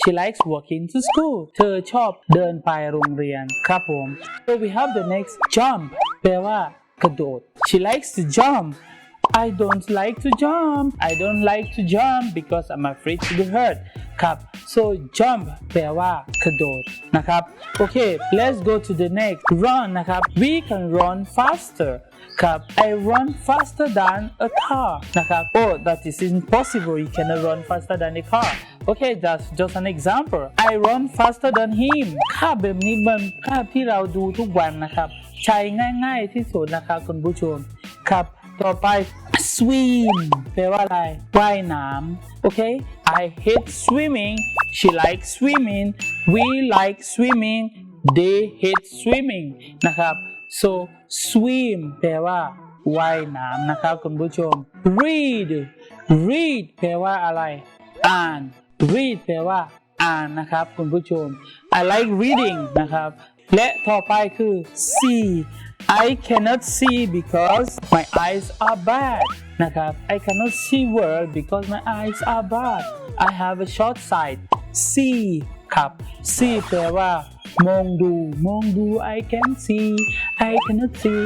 she likes walking to school เธอชอบเดินไปโรงเรียนครับผม so we have the next jump แปลว่ากระโดด she likes to jump I don't like to jump I don't like to jump because I'm afraid to be hurt ครับ so jump แปลว่ากระโดดนะครับโอเค let's go to the next run นะครับ we can run faster ครับ I run faster than a car นะครับ oh that is impossible you cannot run faster than a car okay that's just an example I run faster than him ภาแบบนี้มันภาที่เราดูทุกวันนะครับ ใช้ง่ายๆที่สุดนะครับคุณผู้ชมครับ ต่อไป swim แปลว่าอะไรว่ายน้ำโอเค I hate swimming she likes swimming we like swimming they hate swimming นะครับ so swim แปลว่าว่ายน้ำนะครับคุณผู้ชม read read แปลว่าอะไร อ่าน read แปลว่า อ่านนะครับคุณผู้ชม I like reading นะครับ และต่อไปคือ see I cannot see because my eyes are bad นะครับ I cannot see well because my eyes are bad I have a short sight see ครับ see แปลว่า มองดู มองดู I can see I cannot see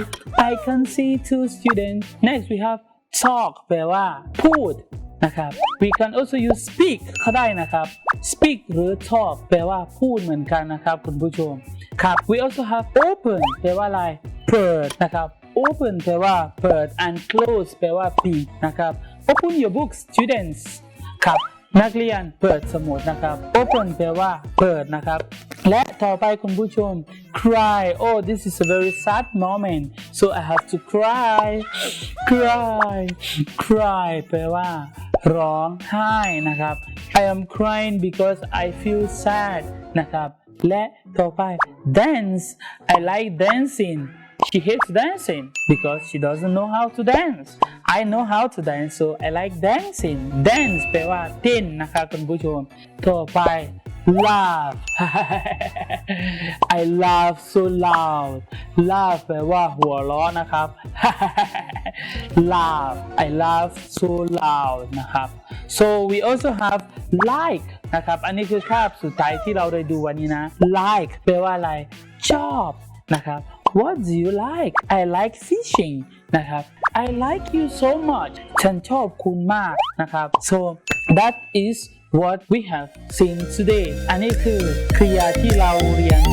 I can see two students next we have talk แปลว่า พูด นะครับ we can also use speak ก็ได้นะครับ speak หรือ talk แปลว่าพูดเหมือนกันนะครับคุณผู้ชม ครับ we also have open แปลว่าอะไร เปิดนะครับ open แปลว่าเปิด and close แปลว่าปิดนะครับ open your book students ครับ นักเรียนเปิดสมุดนะครับ open แปลว่าเปิดนะครับ และต่อไปคุณผู้ชม cry oh this is a very sad moment so I have to cry cry cry แปลว่าร้องไห้นะครับ I am crying because I feel sad นะครับ และต่อไป dance I like dancing she hates dancing because she doesn't know how to dance I know how to dance so I like dancing dance แปลว่าเต้นนะครับคุณผู้ชม ต่อไป laugh I laugh so loud laugh แปลว่าหัวเราะนะครับ laugh I laugh so loud นะครับ so we also have like นะครับ อันนี้คือคาบสุดท้ายที่เราได้ดูวันนี้นะ like แปลว่าอะไร ชอบนะครับ What do you like I like fishing นะครับ I like you so much ฉันชอบคุณมากนะครับ so that is what we have seen today อันนี้คือเคลียร์ที่เราเรียนวันนี้นะครับ